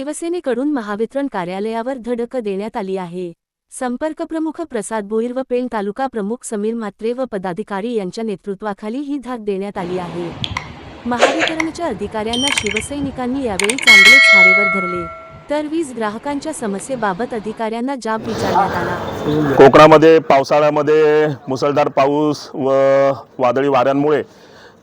शिवसेनेकडून महावितरण कार्यालयावर धडक देण्यात आली आहे. संपर्क प्रमुख प्रसाद भोईर व पेण तालुका प्रमुख समीर म्हात्रे व पदाधिकारी यांच्या नेतृत्वाखाली ही धाक देण्यात आली आहे. महावितरणच्या अधिकाऱ्यांना शिवसैनिकांनी यावेळी चांगलेच धारेवर धरले. तर वीज ग्राहकांच्या समस्येबाबत अधिकाऱ्यांना जाब विचारण्यात आला. कोकणामध्ये पावसाळ्यामध्ये मुसळधार पाऊस व वादळी वाऱ्यांमुळे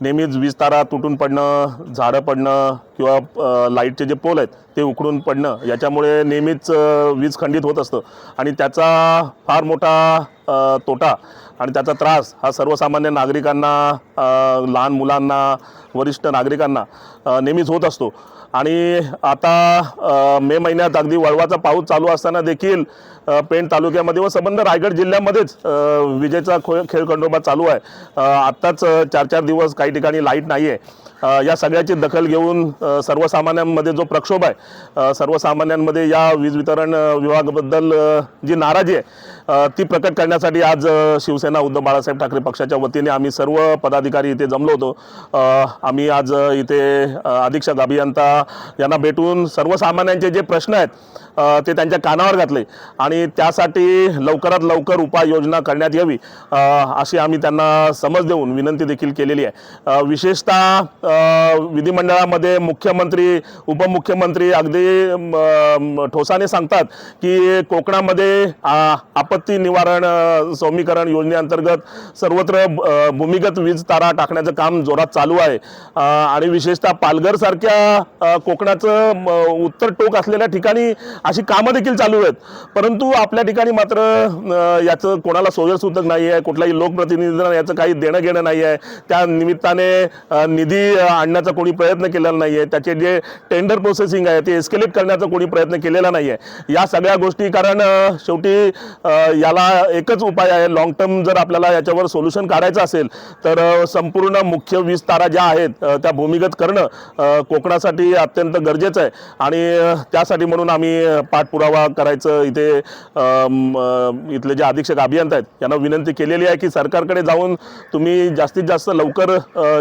नेहमीच वीज तारा तुटून पडणं झाडं पडणं किंवा लाईटचे जे पोल आहेत ते उकडून पडणं याच्यामुळे नेहमीच वीज खंडित होत असतं. आणि त्याचा फार मोठा तोटा आणि त्याचा त्रास हा सर्वसामान्य नागरिकांना लहान मुलांना वरिष्ठ नागरिकांना नेहमीच होत असतो. आणि आता मे महिन्यात अगदी वळवाचा पाऊस चालू असताना देखील पेण तालुक्यामध्ये व संबंध रायगड जिल्ह्यामध्येच विजेचा खो खेळखंडोबा चालू आहे. आत्ताच चार चार दिवस काही ठिकाणी लाइट नाही आहे या सगळ्याची दखल घेऊन सर्वसामान्यांमध्ये जो प्रक्षोभ आहे सर्वसामान्यांमध्ये या वीज वितरण विभागाबद्दल जी नाराजी आहे ती प्रकट करण्यासाठी आज शिवसेना उद्धव बाळासाहेब ठाकरे पक्षाच्या वतीने आम्ही सर्व पदाधिकारी इथे जमलो होतो. आम्ही आज इथे अधीक्षक अभियंता यांना भेटून सर्वसामान्यांचे जे प्रश्न आहेत ते त्यांच्या कानावर घातले. आणि त्यासाठी लवकरात लवकर उपाययोजना करण्यात यावी अशी आम्ही त्यांना समज देऊन विनंती देखील केलेली आहे. विशेषतः विधिमंडळामध्ये मुख्यमंत्री उपमुख्यमंत्री अगदी ठोसाने सांगतात की कोकणामध्ये आपत्ती निवारण सौमीकरण योजनेअंतर्गत सर्वत्र भूमिगत वीज तारा टाकण्याचं काम जोरात चालू आहे. आणि विशेषतः पालघरसारख्या कोकणाचं म, उत्तर टोक असलेल्या ठिकाणी अशी कामं देखील चालू आहेत. परंतु आपल्या ठिकाणी मात्र याचं कोणाला सोयरसूतक नाही आहे कुठलाही लोकप्रतिनिधींना याचं काही देणं घेणं नाही आहे त्या निमित्ताने निधी आणण्याचा कोणी प्रयत्न केलेला नाही आहे त्याचे जे टेंडर प्रोसेसिंग आहे ते एस्केलेट करण्याचा कोणी प्रयत्न केलेला नाही आहे या सगळ्या गोष्टी कारण शेवटी याला एकच उपाय आहे. लॉंग टर्म जर आपल्याला याच्यावर सोल्युशन काढायचं असेल तर संपूर्ण मुख्य वीज तारा ज्या आहेत त्या भूमिगत करणं कोकणासाठी अत्यंत गरजेचं आहे. आणि त्यासाठी म्हणून आम्ही पाठपुरावा करायचं इथे इथले जे अधीक्षक अभियंता आहेत यांना विनंती केलेली आहे की सरकारकडे जाऊन तुम्ही जास्तीत जास्त लवकर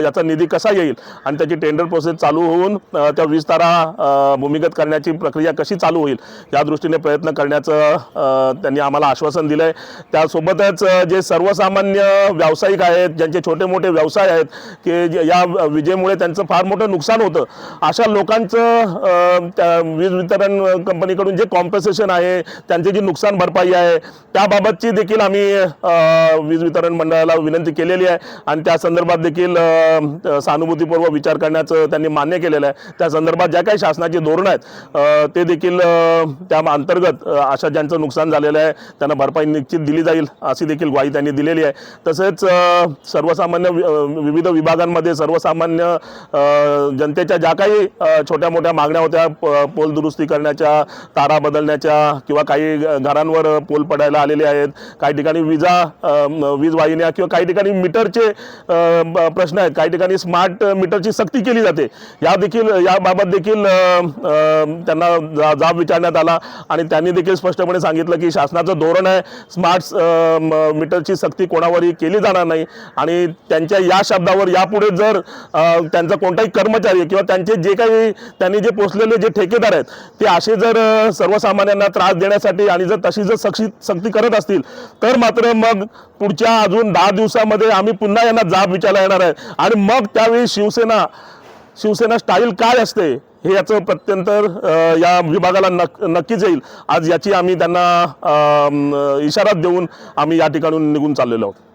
याचा निधी कसा येईल आणि त्याची टेंडर प्रोसेस चालू होऊन त्या वीज तारा भूमिगत करण्याची प्रक्रिया कशी चालू होईल या दृष्टीने प्रयत्न करण्याचं त्यांनी आम्हाला आश्वासन दिलं आहे त्यासोबतच जे सर्वसामान्य व्यावसायिक आहेत ज्यांचे छोटे मोठे व्यवसाय आहेत की या विजेमुळे त्यांचं फार मोठं नुकसान होतं अशा लोक लोकांचं त्या वीज वितरण कंपनीकडून जे कॉम्पन्सेशन आहे त्यांची जी नुकसान भरपाई आहे त्याबाबतची देखील आम्ही वीज वितरण मंडळाला विनंती केलेली आहे. आणि त्या संदर्भात देखील सहानुभूतीपूर्वक विचार करण्याचं त्यांनी मान्य केलेलं आहे. त्या संदर्भात ज्या काही शासनाची धोरणं आहेत ते देखील त्या अंतर्गत अशा ज्यांचं नुकसान झालेलं आहे त्यांना भरपाई निश्चित दिली जाईल अशी देखील ग्वाही त्यांनी दिलेली आहे. तसेच सर्वसामान्य विविध विभागांमध्ये सर्वसामान्य जनतेच्या ज्या काही छोट्या मोठ्या मागण्या होत्या प- पोल दुरुस्ती करण्याच्या तारा बदलण्याच्या किंवा काही घरांवर पोल पडायला आलेले आहेत. काही ठिकाणी विजा वीज वाहिन्या किंवा काही ठिकाणी मीटरचे प्रश्न आहेत. काही ठिकाणी स्मार्ट मीटरची सक्ती केली जाते. या देखील याबाबत देखील त्यांना जाब विचारण्यात आला आणि त्यांनी देखील स्पष्टपणे सांगितलं की शासनाचं धोरण आहे स्मार्ट मीटरची सक्ती कोणावरही केली जाणार नाही. आणि त्यांच्या या शब्दावर यापुढे जर त्यांचा कोणताही कर्मचारी किंवा त्यांचे जे काही त्यांनी जे पोचलेले जे ठेकेदार आहेत ते असे जर सर्वसामान्यांना त्रास देण्यासाठी आणि जर तशी जर सक्ती सक्ती करत असतील तर मात्र मग पुढच्या अजून दहा दिवसामध्ये आम्ही पुन्हा यांना जाब विचारला येणार आहे. आणि मग त्यावेळी शिवसेना शिवसेना स्टाईल काय असते हे याचं प्रत्यंतर या विभागाला नक नक्कीच येईल. आज याची आम्ही त्यांना अ, इशारा देऊन आम्ही या ठिकाणून निघून चाललेलो आहोत.